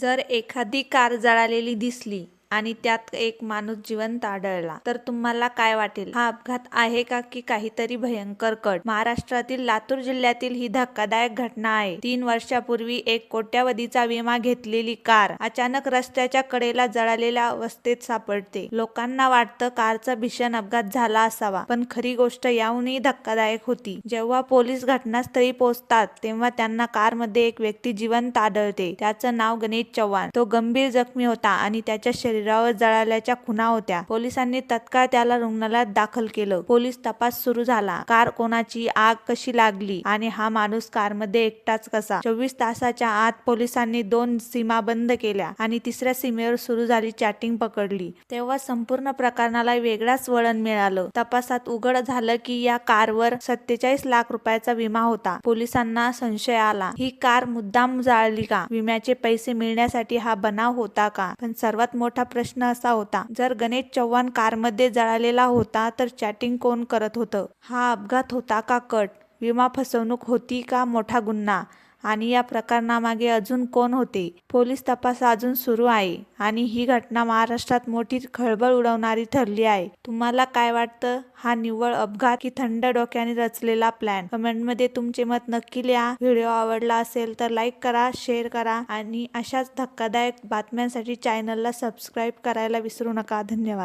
जर एखादी कार जळालेली दिसली आणि त्यात एक माणूस जिवंत आढळला. तर तुम्हाला काय वाटेल? हा अपघात आहे का की काहीतरी भयंकर कट? महाराष्ट्रातील लातूर जिल्ह्यातील ही धक्कादायक घटना आहे. तीन वर्षापूर्वी एक कोट्यावधीचा विमा घेतलेली कार अचानक रस्त्याच्या कडेला जळालेल्या अवस्थेत सापडते. लोकांना वाटतं कारचा भीषण अपघात झाला असावा पण खरी गोष्ट याहूनही धक्कादायक होती. जेव्हा पोलीस घटनास्थळी पोहोचतात तेव्हा त्यांना कारमध्ये एक व्यक्ती जिवंत आढळते. त्याचं नाव गणेश चव्हाण. तो गंभीर जखमी होता आणि त्याच्या शरीर शरीरावर जळाल्याच्या खुणा होत्या. पोलिसांनी तत्काळ त्याला रुग्णालयात दाखल केलं. पोलीस तपास सुरू झाला. कार कोणाची? आग कशी लागली? आणि हा माणूस कारमध्ये एकटाच कसा? चोवीस तासाच्या आत पोलिसांनी दोन सीमा बंद केल्या आणि तिसऱ्या सीमेवर सुरू झाली चॅटिंग पकडली. तेव्हा संपूर्ण प्रकरणाला वेगळाच वळण मिळालं. तपासात उघड झालं की या कारवर सत्तेचाळीस लाख रुपयाचा विमा होता. पोलिसांना संशय आला. ही कार मुद्दाम जाळली का? विम्याचे पैसे मिळण्यासाठी हा बनाव होता का? पण सर्वात मोठा प्रश्न असा होता जर गणेश चव्हाण कारमध्ये जळालेला होता तर चॅटिंग कोण करत होतं? हा अपघात होता का कट? विमा फसवणूक होती का? मोठा गुन्हा? आणि या प्रकरणामागे अजून कोण होते? पोलीस तपास अजून सुरू आहे आणि ही घटना महाराष्ट्रात मोठी खळबळ उडवणारी ठरली आहे. तुम्हाला काय वाटतं? हा निव्वळ अपघात की थंड डोक्याने रचलेला प्लॅन कमेंटमध्ये तुमचे मत नक्की लिहा. व्हिडिओ आवडला असेल तर लाईक करा शेअर करा आणि अशाच धक्कादायक बातम्यांसाठी चॅनलला सबस्क्राईब करायला विसरू नका. धन्यवाद.